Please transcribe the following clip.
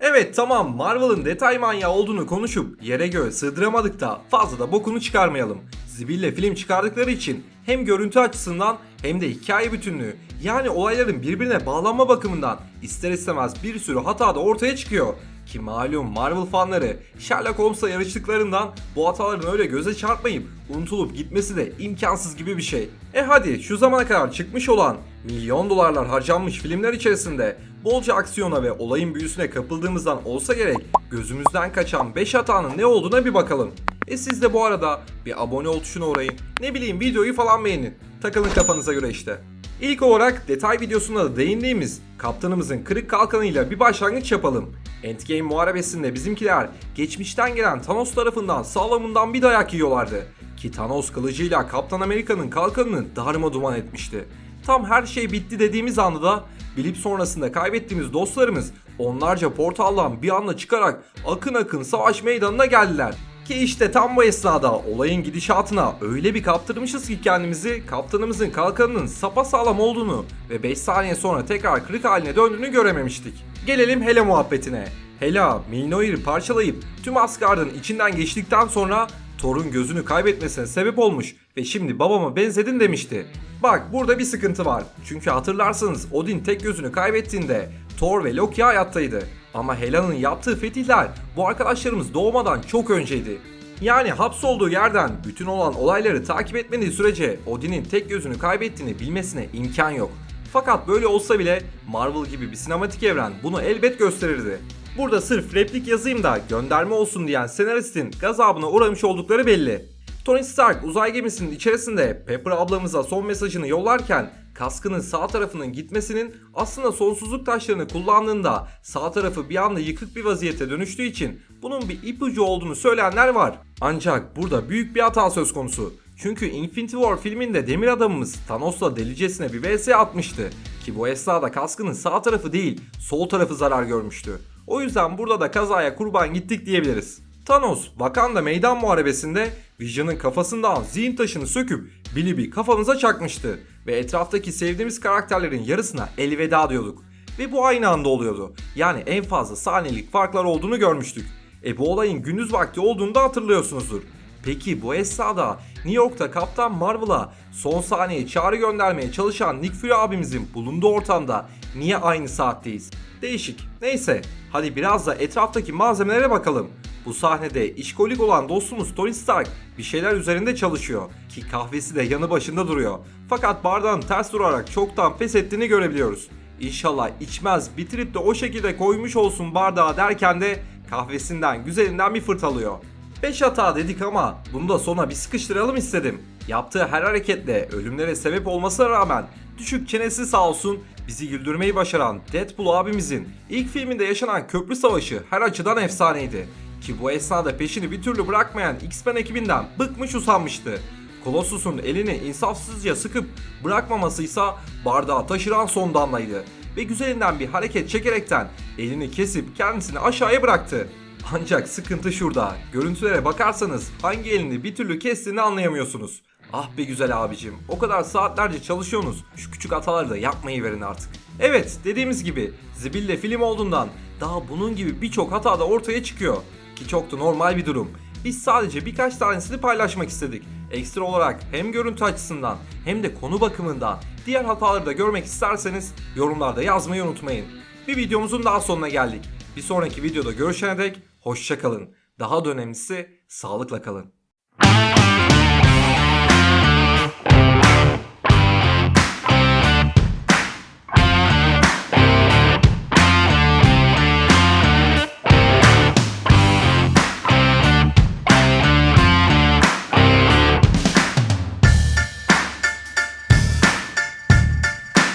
Evet tamam Marvel'ın detay manyağı olduğunu konuşup yere göğe sığdıramadık da fazla da bokunu çıkarmayalım. Zibille film çıkardıkları için hem görüntü açısından hem de hikaye bütünlüğü yani olayların birbirine bağlanma bakımından ister istemez bir sürü hata da ortaya çıkıyor. Ki malum Marvel fanları Sherlock Holmes'la yarıştıklarından bu hataların öyle göze çarpmayıp unutulup gitmesi de imkansız gibi bir şey. E hadi şu zamana kadar çıkmış olan milyon dolarlar harcanmış filmler içerisinde bolca aksiyona ve olayın büyüsüne kapıldığımızdan olsa gerek gözümüzden kaçan 5 hatanın ne olduğuna bir bakalım. E siz de bu arada bir abone ol tuşuna uğrayın. Ne bileyim videoyu falan beğenin. Takılın kafanıza göre işte. İlk olarak detay videosunda da değindiğimiz kaptanımızın kırık kalkanıyla bir başlangıç yapalım. Endgame muharebesinde bizimkiler geçmişten gelen Thanos tarafından sağlamından bir dayak yiyorlardı. Ki Thanos kılıcıyla Kaptan Amerika'nın kalkanını darma duman etmişti. Tam her şey bitti dediğimiz anda da bilip sonrasında kaybettiğimiz dostlarımız onlarca portaldan bir anda çıkarak akın akın savaş meydanına geldiler. Ki işte tam bu esnada olayın gidişatına öyle bir kaptırmışız ki kendimizi kaptanımızın kalkanının sapasağlam olduğunu ve 5 saniye sonra tekrar kırık haline döndüğünü görememiştik. Gelelim Hela muhabbetine. Hela, Mjolnir'i parçalayıp tüm Asgard'ın içinden geçtikten sonra Thor'un gözünü kaybetmesine sebep olmuş ve şimdi babama benzedin demişti. Bak burada bir sıkıntı var. Çünkü hatırlarsanız Odin tek gözünü kaybettiğinde Thor ve Loki hayattaydı. Ama Hela'nın yaptığı fetihler bu arkadaşlarımız doğmadan çok önceydi. Yani hapsolduğu yerden bütün olan olayları takip etmediği sürece Odin'in tek gözünü kaybettiğini bilmesine imkan yok. Fakat böyle olsa bile Marvel gibi bir sinematik evren bunu elbet gösterirdi. Burada sırf replik yazayım da gönderme olsun diyen senaristin gazabına uğramış oldukları belli. Tony Stark uzay gemisinin içerisinde Pepper ablamıza son mesajını yollarken kaskının sağ tarafının gitmesinin aslında sonsuzluk taşlarını kullandığında sağ tarafı bir anda yıkık bir vaziyete dönüştüğü için bunun bir ipucu olduğunu söyleyenler var. Ancak burada büyük bir hata söz konusu. Çünkü Infinity War filminde demir adamımız Thanos'la delicesine bir vs atmıştı. Ki bu esnada kaskının sağ tarafı değil sol tarafı zarar görmüştü. O yüzden burada da kazaya kurban gittik diyebiliriz. Thanos, Wakanda meydan muharebesinde Vision'ın kafasından zihin taşını söküp Billy kafamıza çakmıştı ve etraftaki sevdiğimiz karakterlerin yarısına elveda diyorduk. Ve bu aynı anda oluyordu. Yani en fazla saniyelik farklar olduğunu görmüştük. E bu olayın gündüz vakti olduğunu da hatırlıyorsunuzdur. Peki bu esnada New York'ta Kaptan Marvel'a son saniye çağrı göndermeye çalışan Nick Fury abimizin bulunduğu ortamda niye aynı saatteyiz? Değişik. Neyse hadi biraz da etraftaki malzemelere bakalım. Bu sahnede işkolik olan dostumuz Tony Stark bir şeyler üzerinde çalışıyor ki kahvesi de yanı başında duruyor. Fakat bardağın ters durarak çoktan pes ettiğini görebiliyoruz. İnşallah içmez bitirip de o şekilde koymuş olsun bardağı derken de kahvesinden güzelinden bir fırtalıyor. 5 hata dedik ama bunu da sona bir sıkıştıralım istedim. Yaptığı her hareketle ölümlere sebep olmasına rağmen düşük çenesi sağ olsun bizi güldürmeyi başaran Deadpool abimizin ilk filminde yaşanan köprü savaşı her açıdan efsaneydi. Ki bu esnada peşini bir türlü bırakmayan X-Men ekibinden bıkmış usanmıştı. Colossus'un elini insafsızca sıkıp bırakmamasıysa bardağı taşıran son damlaydı. Ve güzelinden bir hareket çekerekten elini kesip kendisini aşağıya bıraktı. Ancak sıkıntı şurada. Görüntülere bakarsanız hangi elini bir türlü kestiğini anlayamıyorsunuz. Ah be güzel abicim. O kadar saatlerce çalışıyorsunuz. Şu küçük hataları da yapmayı verin artık. Evet dediğimiz gibi Zibille film olduğundan daha bunun gibi birçok hata da ortaya çıkıyor. Ki çok da normal bir durum. Biz sadece birkaç tanesini paylaşmak istedik. Ekstra olarak hem görüntü açısından hem de konu bakımından diğer hataları da görmek isterseniz yorumlarda yazmayı unutmayın. Bir videomuzun daha sonuna geldik. Bir sonraki videoda görüşene dek hoşçakalın. Daha da önemlisi sağlıkla kalın.